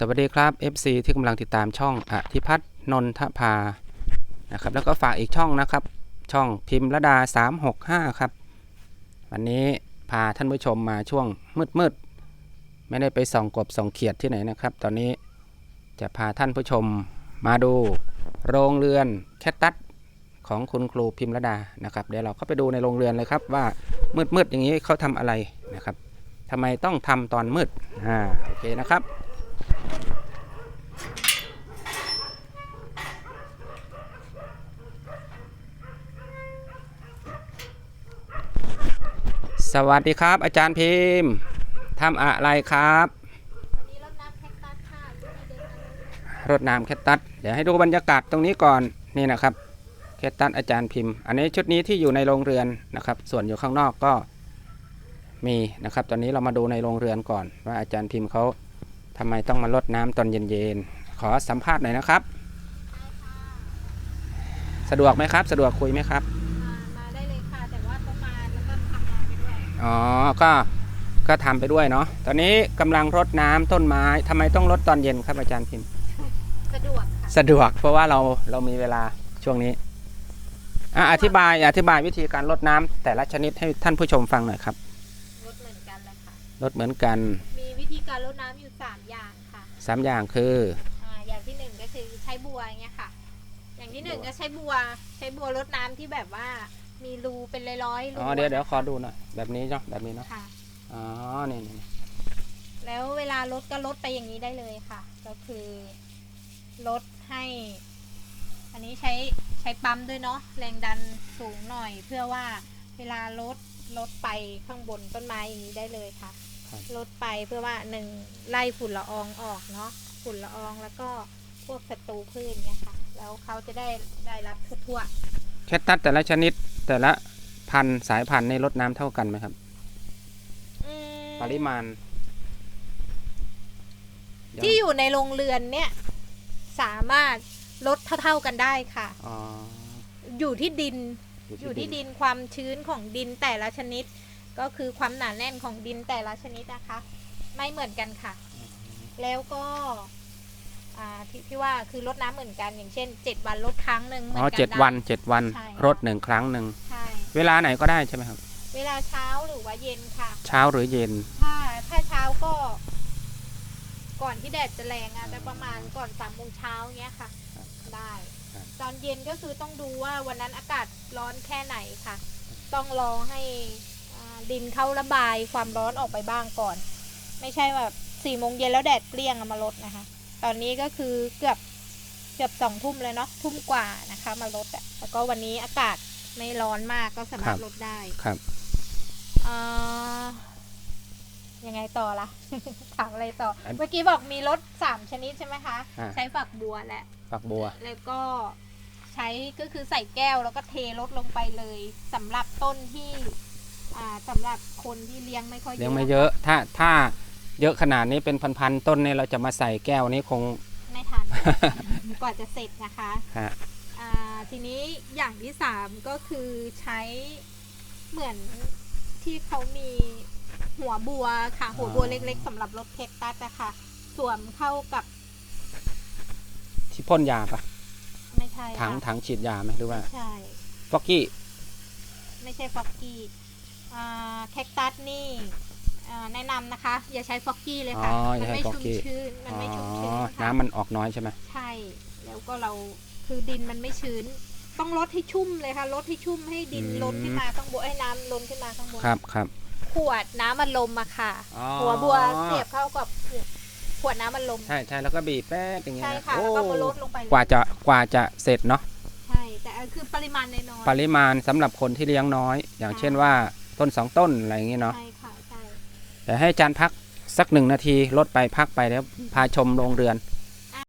สวัสดีครับ FC ที่กำลังติดตามช่องอธิพัฒน์นนทภานะครับ แล้วก็ฝากอีกช่องนะครับ ช่องพิมพ์ระดา 365 ครับ วันนี้พาท่านผู้ชมมาช่วงมืดๆไม่ได้ไปส่องกบส่องเขียดที่ไหนนะครับ ตอนนี้จะพาท่านผู้ชมมาดูโรงเรือนแคตตัสของคุณครูพิมพ์ระดานะครับ เดี๋ยวเราเข้าไปดูในโรงเรือนเลยครับว่ามืดๆอย่างนี้เขาทำอะไรนะครับทำไมต้องทำตอนมืดอ่าโอเคนะครับ สวัสดีครับ อาจารย์พิมพ์ทำอะไรครับรดน้ำแคคตัสค่ะที่มีเดินทางรดน้ำแคตตัสเดี๋ยวให้ดูบรรยากาศตรงนี้ก่อนนี่นะครับแคตตัสอาจารย์พิมพ์ อันนี้ชุดนี้ที่อยู่ในโรงเรือนนะครับ ส่วนอยู่ข้างนอกก็มีนะครับ ตอนนี้เรามาดูในโรงเรือนก่อนว่าอาจารย์พิมพ์เขา ทำไมต้องมารดน้ำตอนเย็นๆ ขอสัมภาษณ์หน่อยนะครับ สะดวกไหมครับ สะดวกคุยไหมครับมามาได้เลยค่ะ แต่ว่าต้องมาแล้วก็ทำงานไปด้วย อ๋อ ก็ก็ทำไปด้วยเนาะ ตอนนี้กำลังรดน้ำต้นไม้ทำไมต้องรดตอนเย็นครับอาจารย์พิมพ์ สะดวกค่ะ สะดวกเพราะว่าเราเรามีเวลาช่วงนี้อะอธิบายอธิบายวิธีการรดน้ำแต่ละชนิดให้ท่านผู้ชมฟังหน่อยครับรดเหมือนกันเลยค่ะ รดเหมือนกันมี วิธีการรดน้ำอยู่ 3 อย่างค่ะสามอย่างคือ อ่าอย่างที่หนึ่งก็คือใช้บัวอย่างเงี้ยค่ะ อย่างที่หนึ่งก็ใช้บัว ใช้บัวรดน้ำที่แบบว่ามีรูเป็นร้อยๆรูอ๋อเดี๋ยวเดี๋ยวขอดูหน่อยแบบนี้เนาะแบบนี้เนาะค่ะ อ๋อนี่นี่แล้วเวลารดก็ลดไปอย่างนี้ได้เลยค่ะ ก็คือลดให้ อันนี้ใช้ใช้ปั๊มด้วยเนาะแรงดันสูงหน่อย เพื่อว่าเวลาลดลดไปข้างบนต้นไม้อย่างนี้ได้เลยค่ะครับ ลดไปเพื่อว่าหนึ่งไล่ฝุ่นละอองออกเนาะฝุ่นละอองแล้วก็พวกศัตรูพืชเนี่ยค่ะ แล้วเขาจะได้ได้รับทั่วแคตตัสแต่ละชนิดแต่ละพันธุ์สายพันธุ์ในรดน้ำเท่ากันไหมครับ ๆอืมปริมาณที่อยู่ในโรงเรือนเนี่ย สามารถลดเท่าๆกันได้ค่ะ อ๋ออยู่ที่ดิน อยู่ที่ดินความชื้นของดินแต่ละชนิด ก็คือความหนาแน่นของดินแต่ละชนิดนะคะ ไม่เหมือนกันค่ะ แล้วก็อ่าที่ที่ว่าคือลดน้ำเหมือนกันอย่างเช่นเจ็ดวันลดครั้งหนึ่งเหมือ๋อนอกันเจ็ดไวันเจ็ดวันใช่รดหนึ่งครั้งหนึ่งใช่เวลาไหนก็ได้ใช่ไหมครับ เวลาเช้าหรือว่าเย็นค่ะ เช้าหรือเย็น ถ้าถ้าเช้าก็ ก่อนที่แดดจะแรงอะแต่ประมาณก่อนสามโมงเช้าเงี้ยค่ะ ได้ครับตอนเย็นก็คือต้องดูว่าวันนั้นอากาศร้อนแค่ไหนค่ะ ต้องรอให้อ่า ดินเข้าระบายความร้อนออกไปบ้างก่อน ไม่ใช่แบบสี่โมงเย็นแล้วแดดเปรี้ยงเอามาลดนะคะ ตอนนี้ก็คือเกือบเกือบสองทุ่มเลยเนาะทุ่มกว่านะคะ มาลดอะแล้วก็วันนี้อากาศไม่ร้อนมากก็สามารถลดได้ครับอ่ายังไงต่อละถามอะไรต่ออันเมื่อกี้บอกมีรถสามชนิดใช่ไหมคะอ่าใช้ฝักบัวแหละฝักบัว แล้วก็ใช้ก็คือใส่แก้วแล้วก็เทรถลงไปเลยสำหรับต้นที่ อ่าสำหรับคนที่เลี้ยงไม่ค่อยเลี้ยงไม่เยอะ ถ้าถ้าเยอะขนาดนี้เป็นพันๆต้นเนี่ยเราจะมาใส่แก้วนี้คง ไม่ทัน กว่าจะเสร็จนะคะฮะ อ่าทีนี้อย่างที่สามก็คือใช้เหมือนที่เขามีหัวบัวค่ะ หัวบัวเล็กๆสำหรับรถเท็กตัสอะค่ะสวมเข้ากับที่พ่นยาปะไม่ใช่ถังค่ะถังฉีดยาไหมหรือว่า ใช่ ฟอกกี้ ไม่ใช่ฟอกกี้อ่า แคคตัสนี่อ่าแนะนำนะคะ อย่าใช้ฟอกกี้เลยค่ะ อ๋ออมัย่าใช้ไม่ฟอกชุ่มกี้ ชื้นมันอ๋อไม่ชุ่มชื้นค่ะน้ำมันออกน้อยใช่ไหมใช่ แล้วก็เราคือดินมันไม่ชื้น ต้องลดให้ชุ่มเลยค่ะลดให้ชุ่มให้ดินล้นขึ้นมาข้างบนให้น้ำล้นขึ้นมาข้างบน ครับครับ ขวดน้ำมันลมอะค่ะ อ๋อ หัวบัวเสียบเข้ากับขวดน้ำมันลม ใช่ใช่แล้วก็บีบแป๊บอย่างเงี้ยใช่นะค่ะ โอ้แล้วก็มาลดลงไปเลยกว่าจะกว่าจะเสร็จเนาะใช่ แต่คือปริมาณน้อยๆ ปริมาณสำหรับคนที่เลี้ยงน้อย อย่างเช่นว่า ต้นสองต้นอะไรอย่างเงี้ยเนาะใช่ค่ะใช่แต่ให้อาจารย์พักสักหนึ่งนาทีลดไปพักไปแล้วพาชมโรงเรือน